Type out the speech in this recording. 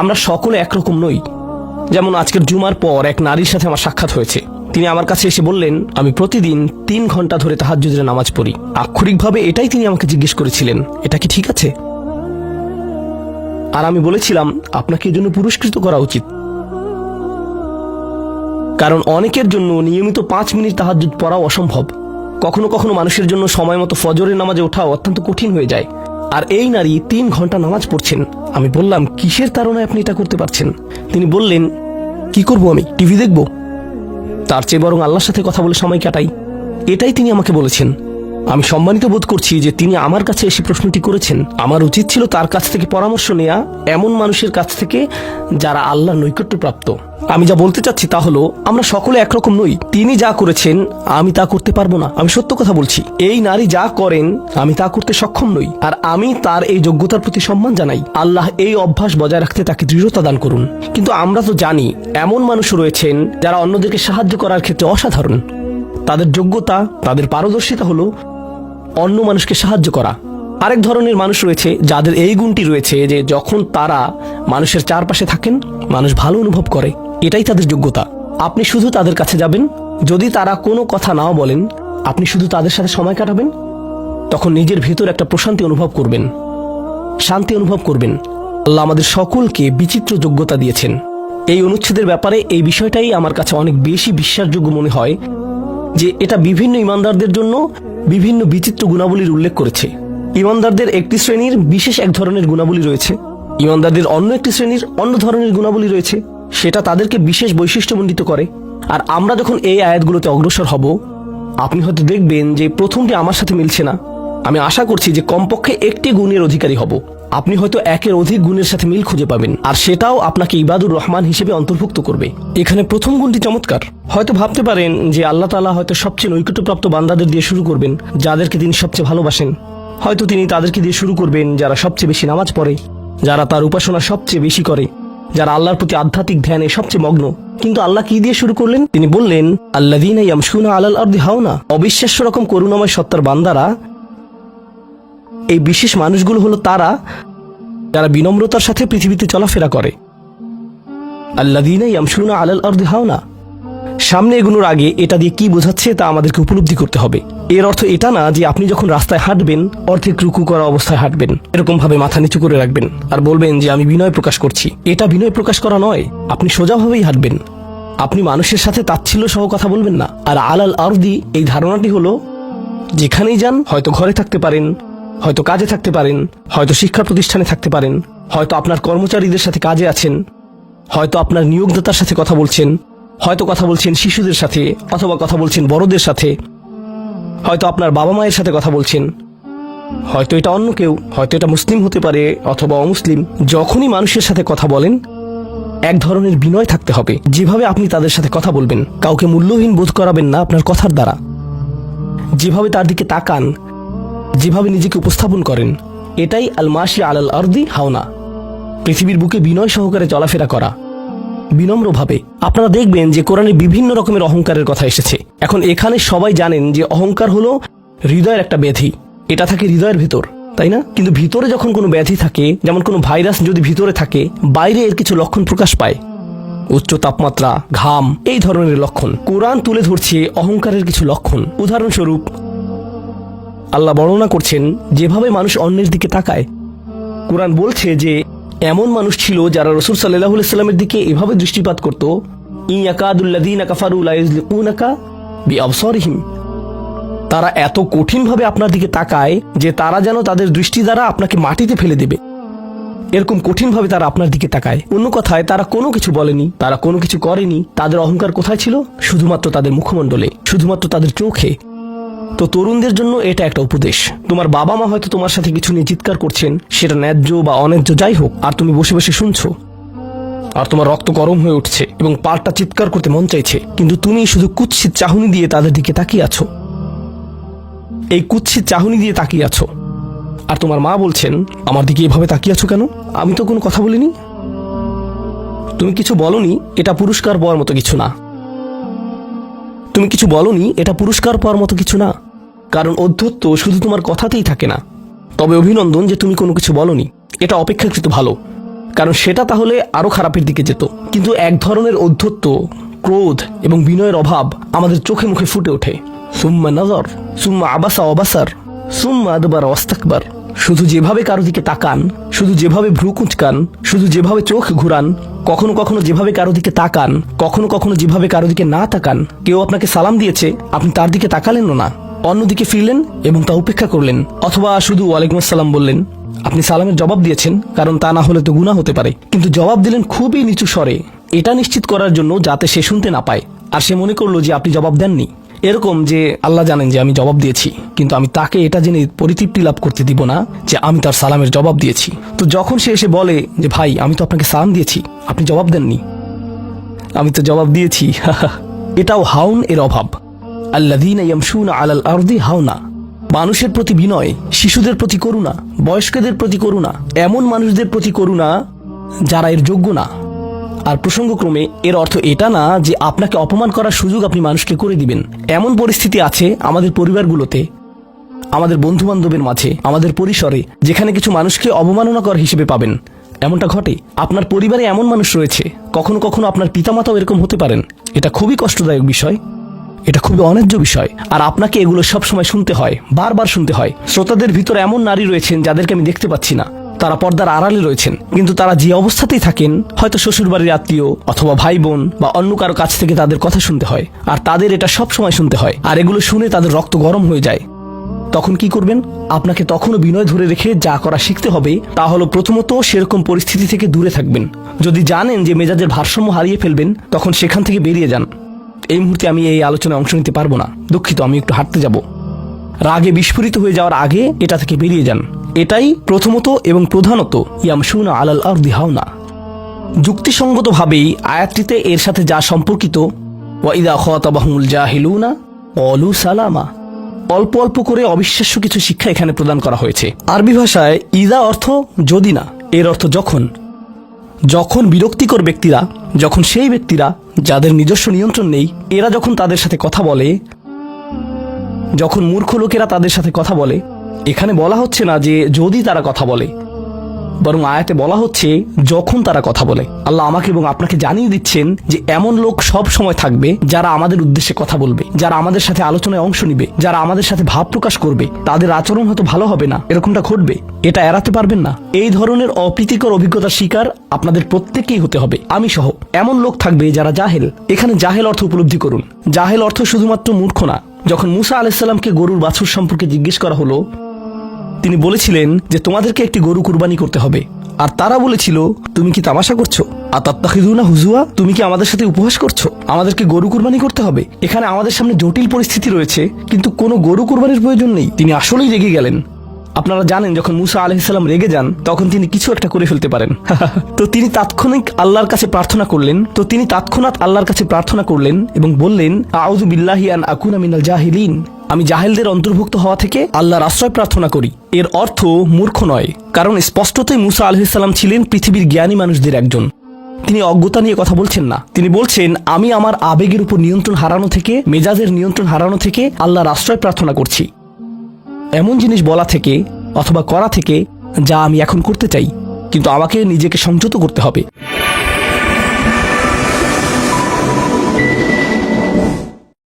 আমরা সকলে একরকম নই। যেমন আজকের জুমার পর এক নারীর সাথে আমার সাক্ষাৎ হয়েছে। তিনি আমার কাছে এসে বললেন, আমি প্রতিদিন তিন ঘণ্টা ধরে তাহাজ্জুদের নামাজ পড়ি। আক্ষরিকভাবে এটাই তিনি আমাকে জিজ্ঞেস করেছিলেন। এটা কি ঠিক আছে? আর আমি বলেছিলাম, আপনাকে এর জন্য পুরস্কৃত করা উচিত। কারণ অনেকের জন্য নিয়মিত পাঁচ মিনিট তাহাজ্জুদ পড়াও অসম্ভব। কখনো কখনো মানুষের জন্য সময় মতো ফজরের নামাজে ওঠা অত্যন্ত কঠিন হয়ে যায়। আর এই নারী তিন ঘণ্টা নামাজ পড়ছেন। আমি বললাম, কিসের তারণায় আপনি এটা করতে পারছেন? তিনি বললেন, কি করব আমি? টিভি দেখব? তার চেয়ে বরং আল্লাহর সাথে কথা বলে সময় কাটাই। এটাই তিনি আমাকে বলেছেন। আমি সম্মানিত বোধ করছি যে তিনি আমার কাছে এসে প্রশ্নটি করেছেন। আমার উচিত ছিল তার কাছ থেকে পরামর্শ নেওয়া এমন মানুষের কাছ থেকে যারা আল্লাহর নৈকট্যপ্রাপ্ত আমি যা বলতে চাচ্ছি তা হলো, আমরা সকলে একরকম নই। তিনি যা করেছেন, আমি তা করতে পারব না। আমি সত্য কথা বলছি। এই নারী যা করেন, আমি তা করতে সক্ষম নই। আর আমি তার এই যোগ্যতার প্রতি সম্মান জানাই। আল্লাহ এই অভ্যাস বজায় রাখতে তাকে দৃঢ়তা দান করুন। কিন্তু আমরা তো জানি, এমন মানুষ রয়েছেন যারা অন্যদেরকে সাহায্য করার ক্ষেত্রে অসাধারণ। তাদের যোগ্যতা, তাদের পারদর্শিতা হলো অন্য মানুষকে সাহায্য করা। আরেক ধরনের মানুষ রয়েছে যাদের এই গুণটি রয়েছে যে যখন তারা মানুষের চারপাশে থাকেন, মানুষ ভালো অনুভব করে। এটাই তাদের যোগ্যতা। আপনি শুধু তাদের কাছে যাবেন। যদি তারা কোনো কথা নাও বলেন, আপনি শুধু তাদের সাথে সময় কাটাবেন, তখন নিজের ভেতর একটা প্রশান্তি অনুভব করবেন, শান্তি অনুভব করবেন। আল্লাহ আমাদের সকলকে বিচিত্র যোগ্যতা দিয়েছেন। এই অনুচ্ছেদের ব্যাপারে এই বিষয়টাই আমার কাছে অনেক বেশি বিশ্বাসযোগ্য মনে হয় যে এটা বিভিন্ন ইমানদারদের জন্য বিভিন্ন বিচিত্র গুণাবলীর উল্লেখ করেছে। ইমানদারদের একটি শ্রেণির বিশেষ এক ধরনের গুণাবলী রয়েছে। ইমানদারদের অন্য একটি শ্রেণির অন্য ধরনের গুণাবলী রয়েছে। সেটা তাদেরকে বিশেষ বৈশিষ্ট্যমণ্ডিত করে। আর আমরা যখন এই আয়াতগুলোতে অগ্রসর হব, আপনি হয়তো দেখবেন যে প্রথমটি আমার সাথে মিলছে না। আমি আশা করছি যে কমপক্ষে একটি গুণের অধিকারী হব। আপনি হয়তো একের অধিক গুণের সাথে মিল খুঁজে পাবেন, আর সেটাও আপনাকে ইবাদুর রহমান হিসেবে অন্তর্ভুক্ত করবে। এখানে প্রথম গুণটি চমৎকার। হয়তো ভাবতে পারেন যে আল্লাহ তালা হয়তো সবচেয়ে নৈকট্যপ্রাপ্ত বান্দাদের দিয়ে শুরু করবেন, যাদেরকে তিনি সবচেয়ে ভালোবাসেন। হয়তো তিনি তাদেরকে দিয়ে শুরু করবেন যারা সবচেয়ে বেশি নামাজ পড়ে, যারা তার উপাসনা সবচেয়ে বেশি করে, যারা আল্লাহর প্রতি আধ্যাত্মিক ধ্যানে সবচেয়ে মগ্ন। কিন্তু আল্লাহ কি দিয়ে শুরু করলেন? তিনি বললেন আল্লাদিন ইয়ামসুনা আলাল হাওনা। অবিশ্বাস্য রকম করুণাময় সত্তার বান্দারা এই বিশেষ মানুষগুলো হলো তারা যারা বিনম্রতার সাথে পৃথিবীতে চলাফেরা করে। আল্লাদিনা ইয়ামসুনা আলাল আরদি হাওনা। সামনে এগুনোর আগে এটা দিয়ে কি বোঝাচ্ছে তা আমাদেরকে উপলব্ধি করতে হবে। এর অর্থ এটা না যে আপনি যখন রাস্তায় হাঁটবেন, অর্ধেক রুকু করা অবস্থায় হাঁটবেন। এরকম ভাবে মাথা নিচু করে রাখবেন আর বলবেন যে, আমি বিনয় প্রকাশ করছি। এটা বিনয় প্রকাশ করা নয়। আপনি সোজাভাবেই হাঁটবেন। আপনি মানুষের সাথে তাচ্ছিল্য সহ কথা বলবেন না। আর আলাল আরদি এই ধারণাটি হলো, যেখানেই যান হয়তো ঘরে থাকতে পারেন হয়তো কাজে থাকতে পারেন, হয়তো শিক্ষা প্রতিষ্ঠানে থাকতে পারেন, হয়তো আপনার কর্মচারীদের সাথে কাজে আছেন, হয়তো আপনার নিয়োগদাতার সাথে কথা বলছেন, হয়তো কথা বলছেন শিশুদের সাথে অথবা কথা বলছেন বড়দের সাথে, হয়তো আপনার বাবা মায়ের সাথে কথা বলছেন। হয়তো এটা অন্য কেউ, হয়তো এটা মুসলিম হতে পারে অথবা অমুসলিম, যখনই মানুষের সাথে কথা বলেন, এক ধরনের বিনয় থাকতে হবে। যেভাবে আপনি তাদের সাথে কথা বলবেন, কাউকে মূল্যহীন বোধ করাবেন না আপনার কথার দ্বারা। যেভাবে তার দিকে তাকান যেভাবে নিজেকে উপস্থাপন করেন, এটাই আলমাসি আলাল আরদি হাওনা। পৃথিবীর বুকে বিনয় সহকারে চলাফেরা করা। বিনম্রভাবে। আপনারা দেখবেন যে কোরআনে বিভিন্ন রকমের অহংকারের কথা এসেছে। এখন এখানে সবাই জানেন যে অহংকার হলো হৃদয়ের একটা ব্যাধি। এটা থাকে হৃদয়ের ভেতর, তাই না? কিন্তু ভিতরে যখন কোনো ব্যাধি থাকে, যেমন কোনো ভাইরাস যদি ভিতরে থাকে, বাইরে এর কিছু লক্ষণ প্রকাশ পায়। উচ্চ তাপমাত্রা, ঘাম, এই ধরনের লক্ষণ। কোরআন তুলে ধরছে অহংকারের কিছু লক্ষণ। উদাহরণস্বরূপ আল্লাহ বর্ণনা করছেন, যেভাবে মানুষ অন্যের দিকে তাকায়। কোরআন বলছে যে, এমন মানুষ ছিল যারা রসুল সাল্লাহ সাল্লামের দিকে এভাবে দৃষ্টিপাত করত তারা এত কঠিনভাবে আপনার দিকে তাকায় যে তারা যেন তাদের দৃষ্টি দ্বারা আপনাকে মাটিতে ফেলে দেবে। এরকম কঠিনভাবে তারা আপনার দিকে তাকায়। অন্য কথায়, তারা কোনো কিছু বলেনি, তারা কোনো কিছু করেনি। তাদের অহংকার কোথায় ছিল? শুধুমাত্র তাদের মুখমণ্ডলে, শুধুমাত্র তাদের চোখে। তো তরুণদের জন্য এটা একটা উপদেশ। তোমার বাবা মা হয়তো তোমার সাথে কিছু নিয়ে চিৎকার করছেন, সেটা ন্যায্য বা অন্যায্য যাই হোক, আর তুমি বসে বসে শুনছো। আর তোমার রক্ত গরম হয়ে উঠছে এবং পাল্টা চিৎকার করতে মন চাইছে, কিন্তু তুমি শুধু কুৎসিত চাহনি দিয়ে তাদের দিকে তাকিয়ে আছো। এই কুৎসিত চাহনি দিয়ে তাকিয়ে আছো। আর তোমার মা বলছেন, আমার দিকে এভাবে তাকিয়ে আছো কেন? আমি তো কোনো কথা বলিনি? তুমি কিছু বলনি, এটা পুরস্কার পাওয়ার মতো কিছু না। তুমি কিছু বলনি, এটা পুরস্কার পাওয়ার মতো কিছু না। কারণ অধ্যত্ব শুধু তোমার কথাতেই থাকে না। তবে অভিনন্দন যে তুমি কোনো কিছু বলনি, এটা অপেক্ষাকৃত ভালো। কারণ সেটা তাহলে আরও খারাপের দিকে যেত। কিন্তু এক ধরনের অধ্যত্ব ক্রোধ এবং বিনয়ের অভাব আমাদের চোখে মুখে ফুটে ওঠে। সুম্মা নজর, সুম্মা আবাসা অবাসার, সুম্মা আদবার অস্তাকবার। শুধু যেভাবে কারও দিকে তাকান, শুধু যেভাবে ভ্রু কুঁচকান, শুধু যেভাবে চোখ ঘুরান, কখনো কখনো যেভাবে কারও দিকে তাকান, কখনো কখনো যেভাবে কারও দিকে না তাকান, কেউ আপনাকে সালাম দিয়েছে, আপনি তার দিকে তাকালেন না। অন্যদিকে ফিরলেন এবং তা উপেক্ষা করলেন, অথবা শুধু ওয়ালাইকুম আসসালাম বললেন, আপনি সালামের জবাব দিয়েছেন, কারণ তা না হলে তো গুণা হতে পারে। কিন্তু জবাব দিলেন খুবই নিচু স্বরে, এটা নিশ্চিত করার জন্য যাতে সে শুনতে না পায়। আর সে মনে করল যে আপনি জবাব দেননি। এরকম যে আল্লাহ জানেন যে আমি জবাব দিয়েছি, কিন্তু আমি তাকে এটা জেনে পরিতৃপ্তি লাভ করতে দিব না যে আমি তার সালামের জবাব দিয়েছি। তো যখন সে এসে বলে যে, ভাই, আমি তো আপনাকে সালাম দিয়েছি, আপনি জবাব দেননি। আমি তো জবাব দিয়েছি এটাও হাউন এর অভাব। আল্লাদিনা ইয়ামশুনা আলাল আরদি হাওনা মানুষের প্রতি বিনয়, শিশুদের প্রতি করুণা, বয়স্কদের প্রতি করুণা, এমন মানুষদের প্রতি করুণা যারা এর যোগ্য না। আর প্রসঙ্গক্রমে এর অর্থ এটা না যে আপনাকে অপমান করার সুযোগ আপনি মানুষকে করে দিবেন। এমন পরিস্থিতি আছে আমাদের পরিবারগুলোতে, আমাদের বন্ধু বান্ধবের মাঝে, আমাদের পরিসরে, যেখানে কিছু মানুষকে অবমাননাকর হিসেবে পাবেন। এমনটা ঘটে। আপনার পরিবারে এমন মানুষ রয়েছে, কখনো কখনো আপনার পিতামাতাও এরকম হতে পারেন। এটা খুবই কষ্টদায়ক বিষয়। এটা খুবই অন্যায্য বিষয়। আর আপনাকে এগুলো সব সময় শুনতে হয়, বারবার শুনতে হয়। শ্রোতাদের ভিতর এমন নারী রয়েছেন যাদেরকে আমি দেখতে পাচ্ছি না। তারা পর্দার আড়ালে রয়েছেন। কিন্তু তারা যে অবস্থাতেই থাকেন, হয়তো শ্বশুরবাড়ির আত্মীয় অথবা ভাই বোন বা অন্য কারও কাছ থেকে তাদের কথা শুনতে হয়। আর তাদের এটা সব সময় শুনতে হয়। আর এগুলো শুনে তাদের রক্ত গরম হয়ে যায়। তখন কি করবেন? আপনাকে তখনও বিনয় ধরে রেখে যা করা শিখতে হবে, তা হলো প্রথমত সেরকম পরিস্থিতি থেকে দূরে থাকবেন। যদি জানেন যে মেজাজের ভারসাম্য হারিয়ে ফেলবেন, তখন সেখান থেকে বেরিয়ে যান। এই মুহূর্তে আমি এই আলোচনায় অংশ নিতে পারব না। দুঃখিত, আমি একটু হাঁটতে যাব। রাগে বিস্ফোরিত হয়ে যাওয়ার আগে এটা থেকে বেরিয়ে যান। এটাই প্রথমত এবং প্রধানত ইয়ামশুনা আলাল আর দিহাওনা যুক্তিসঙ্গতভাবেই আয়াতটিতে এর সাথে যা সম্পর্কিত ওয়াইদা খতাবাহুল জাহিলুনা অলু সালামা। অল্প অল্প করে অবিশ্বাস্য কিছু শিক্ষা এখানে প্রদান করা হয়েছে। আরবি ভাষায় ইদা অর্থ যদি না, এর অর্থ যখন। যখন বিরক্তিকর ব্যক্তিরা, যখন সেই ব্যক্তিরা যাদের নিজস্ব নিয়ন্ত্রণ নেই, এরা যখন তাদের সাথে কথা বলে যখন মূর্খ লোকেরা তাদের সাথে কথা বলে, এখানে বলা হচ্ছে না যে যদি তারা কথা বলে। বরং আয়াতে বলা হচ্ছে, যখন তারা কথা বলে। আল্লাহ আমাকে এবং আপনাকে জানিয়ে দিচ্ছেন যে এমন লোক সব সময় থাকবে যারা আমাদের উদ্দেশ্যে কথা বলবে, যারা আমাদের সাথে আলোচনায় অংশ নিবে, যারা আমাদের সাথে ভাব প্রকাশ করবে। তাদের আচরণ হয়তো ভালো হবে না, এরকমটা ঘটবে। এটা এড়াতে পারবেন না। এই ধরনের অপ্রীতিকর অভিজ্ঞতার শিকার আপনাদের প্রত্যেকেই হতে হবে, আমি সহ। এমন লোক থাকবে যারা জাহেল। এখানে জাহেল অর্থ উপলব্ধি করুন। জাহেল অর্থ শুধুমাত্র মূর্খ না যখন মুসা আলাইসাল্লামকে গরুর বাছুর সম্পর্কে জিজ্ঞেস করা হলো, তিনি বলেছিলেন যে তোমাদেরকে একটি গরু কুরবানি করতে হবে। আর তারা বলেছিল, তুমি কি তামাশা করছ? আর তাত্তাখিদুনা হুজুয়া? তুমি কি আমাদের সাথে উপহাস করছ? আমাদেরকে গরু কুরবানি করতে হবে? এখানে আমাদের সামনে জটিল পরিস্থিতি রয়েছে, কিন্তু কোনো গরু কুরবানির প্রয়োজন নেই। তিনি আসলেই রেগে গেলেন। আপনারা জানেন, যখন মুসা আলহিসাল্লাম রেগে যান, তখন তিনি কিছু একটা করে ফেলতে পারেন। তো তিনি তাৎক্ষণিক আল্লাহর কাছে প্রার্থনা করলেন, তো তিনি তৎক্ষণাৎ আল্লাহর কাছে প্রার্থনা করলেন এবং বললেন, আউযু বিল্লাহি আন আকুনা মিনাল জাহিলিন। আমি জাহেলদের অন্তর্ভুক্ত হওয়া থেকে আল্লাহর আশ্রয় প্রার্থনা করি। এর অর্থ মূর্খ নয়, কারণ স্পষ্টতই মুসা আলহিসাল্লাম ছিলেন পৃথিবীর জ্ঞানী মানুষদের একজন। তিনি অজ্ঞতা নিয়ে কথা বলছেন না। তিনি বলছেন, আমি আমার আবেগের উপর নিয়ন্ত্রণ হারানো থেকে, মেজাজের নিয়ন্ত্রণ হারানো থেকে আল্লাহর আশ্রয় প্রার্থনা করছি। এমন জিনিস বলা থেকে অথবা করা থেকে যা আমি এখন করতে চাই, কিন্তু আমাকে নিজেকে সংযত করতে হবে।